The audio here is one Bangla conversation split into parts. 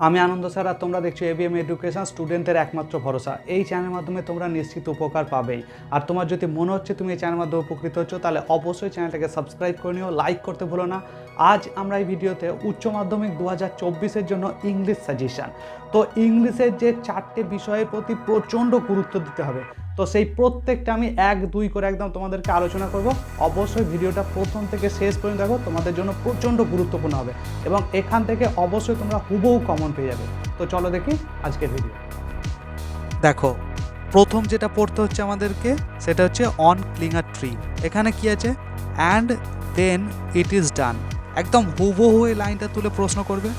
আমি আনন্দ স্যার, আর তোমরা দেখছ এবিএম এডুকেশন স্টুডেন্টের একমাত্র ভরসা। এই চ্যানেলের মাধ্যমে তোমরা নিশ্চিত উপকার পাবেই। আর তোমার যদি মনে হচ্ছে তুমি এই চ্যানেলের মাধ্যমে উপকৃত হচ্ছ, তাহলে অবশ্যই চ্যানেলটাকে সাবস্ক্রাইব করে নিও লাইক করতে ভুলো না। আজ আমরা এই ভিডিওতে উচ্চ মাধ্যমিক দু হাজার চব্বিশের জন্য ইংলিশ সাজেশান তো ইংলিশের যে চারটে বিষয়ের প্রতি প্রচণ্ড গুরুত্ব দিতে হবে। তো সেই প্রত্যেকটা আমি এক, দুই করে একদম তোমাদেরকে আলোচনা করব। অবশ্যই ভিডিওটা প্রথম থেকে শেষ পর্যন্ত দেখো, তোমাদের জন্য প্রচণ্ড গুরুত্বপূর্ণ হবে এবং এখান থেকে অবশ্যই তোমরা হুবহু কমন পেয়ে যাবে। তো চলো দেখি আজকের ভিডিও দেখো, প্রথম যেটা পড়তে হচ্ছে আমাদেরকে, সেটা হচ্ছে অন ক্লিঙার ট্রি এখানে কি আছে? And then it is done একদম হুবহু এই লাইনটা তুলে প্রশ্ন করবে।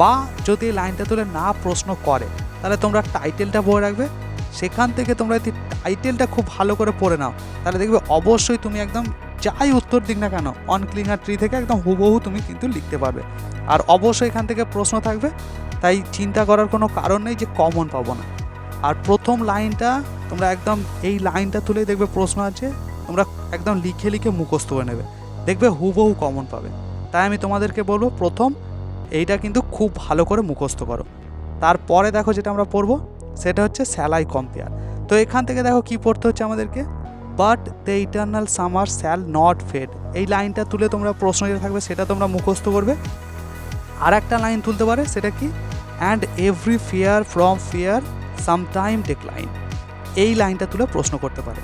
বা যদি এই লাইনটা তুলে না প্রশ্ন করে, তাহলে তোমরা টাইটেলটা পড়ে রাখবে। সেখান থেকে তোমরা যদি টাইটেলটা খুব ভালো করে পড়ে নাও, তাহলে দেখবে অবশ্যই তুমি একদম যাই উত্তর দিক না কেন অন ক্লিঙার ট্রি থেকে একদম হুবহু তুমি কিন্তু লিখতে পারবে। আর অবশ্যই এখান থেকে প্রশ্ন থাকবে, তাই চিন্তা করার কোনো কারণ নেই যে কমন পাবো না। আর প্রথম লাইনটা তোমরা একদম এই লাইনটা তুলে দেখবে প্রশ্ন আছে, তোমরা একদম লিখে লিখে মুখস্থ করে নেবে, দেখবে হুবহু কমন পাবে। তাই আমি তোমাদেরকে বলব, প্রথম এইটা কিন্তু খুব ভালো করে মুখস্থ করো। তারপরে দেখো যেটা আমরা পড়ব সেটা হচ্ছে স্যালাই কম্পেয়ার। তো এখান থেকে দেখো কি পড়তে হচ্ছে আমাদেরকে? But the eternal summer shall not fade এই লাইনটা তুলে তোমরা প্রশ্ন যেটা থাকবে সেটা তোমরা মুখস্থ করবে। আর একটা লাইন তুলতে পারে সেটা কি? And every fair from fair sometime decline এই লাইনটা তুলে প্রশ্ন করতে পারে।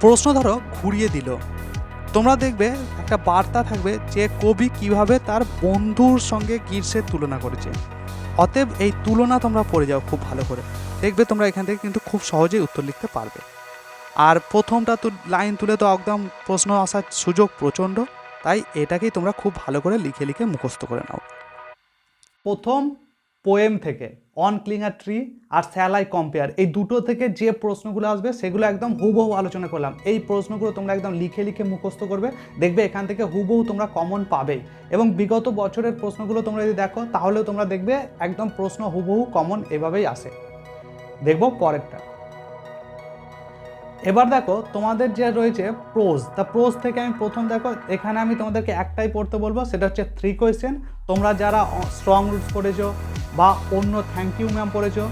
প্রশ্ন ধরো ঘুরিয়ে দিল। তোমরা দেখবে একটা বার্তা থাকবে যে কবি কীভাবে তার বন্ধুর সঙ্গে গ্রীষ্মের তুলনা করেছে। অতএব এই তুলনা তোমরা পড়ে যাও খুব ভালো করে। দেখবে তোমরা এখান থেকে কিন্তু খুব সহজেই উত্তর লিখতে পারবে। আর প্রথমটা তো লাইন তুলে তো একদম প্রশ্ন আসার সুযোগ প্রচণ্ড, তাই এটাকেই তোমরা খুব ভালো করে লিখে লিখে মুখস্থ করে নাও। প্রথম পোয়েম থেকে অন ক্লিঙার ট্রি আর স্যালাই কম্পেয়ার এই দুটো থেকে যে প্রশ্নগুলো আসবে সেগুলো একদম হুবহু আলোচনা করলাম। এই প্রশ্নগুলো তোমরা একদম লিখে লিখে মুখস্থ করবে, দেখবে এখান থেকে হুবহু তোমরা কমন পাবেই। এবং বিগত বছরের প্রশ্নগুলো তোমরা যদি দেখো, তাহলেও তোমরা দেখবে একদম প্রশ্ন হুবহু কমন এভাবেই আসে। দেখব পরেরটা। এবার দেখো, তোমাদের যে রয়েছে প্রোজ তা প্রোজ থেকে আমি প্রথম দেখো, এখানে আমি তোমাদেরকে একটাই পড়তে বলব, সেটা হচ্ছে থ্রি কোয়েশ্চেন তোমরা যারা স্ট্রং রুটস পড়েছো বা অন্য থ্যাংক ইউ ম্যাম পড়েছো,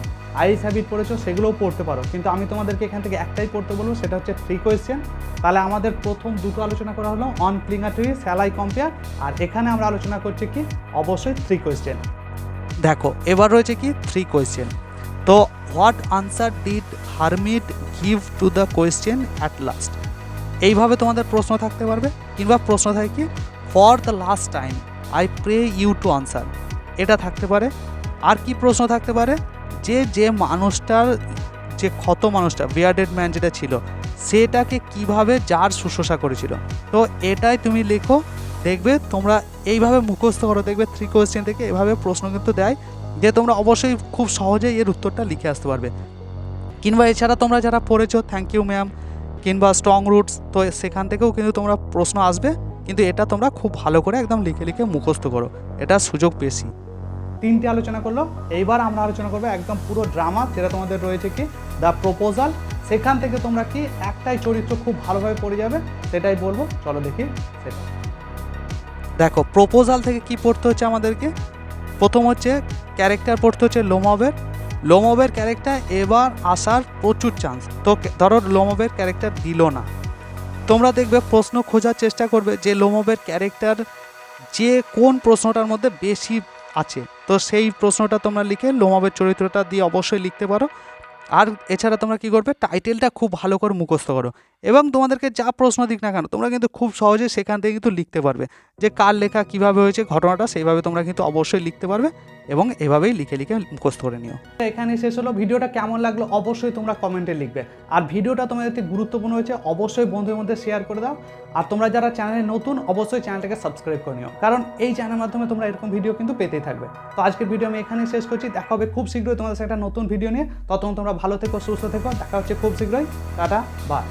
আইস হ্যাবিট পড়েছো, সেগুলোও পড়তে পারো। কিন্তু আমি তোমাদেরকে এখান থেকে একটাই পড়তে বলব, সেটা হচ্ছে থ্রি কোয়েশ্চেন তাহলে আমাদের প্রথম দুটো আলোচনা করা হলো অন ক্লিঙাটরি স্যালাই কম্পেয়ার আর এখানে আমরা আলোচনা করছি কি? অবশ্যই থ্রি কোয়েশ্চেন দেখো, এবার রয়েছে কি? থ্রি কোয়েশ্চেন তো what answer did hermit give to the question at last এইভাবে তোমাদের প্রশ্ন থাকতে পারবে, কিংবা প্রশ্ন থাকে কি? For the last time I pray you to answer এটা থাকতে পারে আর কি প্রশ্ন থাকতে পারে? যে যে মানুষটার, যে ক্ষত মানুষটা বিয়ার্ডেড ম্যান যেটা ছিল, সেটাকে কীভাবে যার শুশ্রূষা করেছিল? তো এটাই তুমি লেখো, দেখবে তোমরা এইভাবে মুখস্থ করো, দেখবে থ্রি কোয়েশ্চেন থেকে এভাবে প্রশ্ন কিন্তু দেয়, যে তোমরা অবশ্যই খুব সহজেই এর উত্তরটা লিখে আসতে পারবে। কিংবা এছাড়া তোমরা যারা পড়েছো থ্যাংক ইউ ম্যাম কিংবা স্ট্রং রুটস তো সেখান থেকেও কিন্তু তোমরা প্রশ্ন আসবে, কিন্তু এটা তোমরা খুব ভালো করে একদম লিখে লিখে মুখস্থ করো, এটা সুযোগ বেশি। তিনটে আলোচনা করল। এইবার আমরা আলোচনা করব একদম পুরো ড্রামা যেটা তোমাদের রয়েছে কি দ্য প্রপোজাল সেখান থেকে তোমরা কি একটাই চরিত্র খুব ভালোভাবে পড়ে যাবে, সেটাই বলব। চলো দেখি, সেটা। দেখো প্রপোজাল থেকে কি পড়তে হচ্ছে আমাদেরকে? প্রথম হচ্ছে ক্যারেক্টার পড়তে হচ্ছে লোমবের। লোমবের ক্যারেক্টার এবার আসার প্রচুর চান্স তো ধরো লোমবের ক্যারেক্টার দিল না। তোমরা দেখবে প্রশ্ন খোঁজার চেষ্টা করবে যে লোমবের ক্যারেক্টার যে কোন প্রশ্নটার মধ্যে বেশি আছে। তো সেই প্রশ্নটা তোমরা লিখে লোমাবের চরিত্রটা দিয়ে অবশ্যই লিখতে পারো। আর এছাড়া তোমরা কি করবে? টাইটেলটা খুব ভালো করে মুখস্থ করো। এবং তোমাদেরকে যা প্রশ্ন দিক না কেন, তোমরা কিন্তু খুব সহজে সেখান থেকে কিন্তু লিখতে পারবে। যে কার লেখা কীভাবে হয়েছে, ঘটনাটা সেইভাবে তোমরা কিন্তু অবশ্যই লিখতে পারবে এবং এভাবেই লিখে লিখে মুখস্থ করে নিও। এখানে শেষ হলো। ভিডিওটা কেমন লাগল অবশ্যই তোমরা কমেন্টে লিখবে। আর ভিডিওটা তোমাদের যদি গুরুত্বপূর্ণ হয়েছে, অবশ্যই বন্ধুদের মধ্যে শেয়ার করে দাও। আর তোমরা যারা চ্যানেলে নতুন, অবশ্যই চ্যানেলটাকে সাবস্ক্রাইব করে নিও। কারণ এই চ্যানেলের মাধ্যমে তোমরা এরকম ভিডিও কিন্তু পেতেই থাকবে। তো আজকের ভিডিও আমি এখানেই শেষ করছি। দেখা হবে খুব শীঘ্রই তোমাদের একটা নতুন ভিডিও নিয়ে। ততক্ষণ তোমরা ভালো থেকো সুস্থ থেকো। দেখা হচ্ছে খুব শীঘ্রই। Tata bye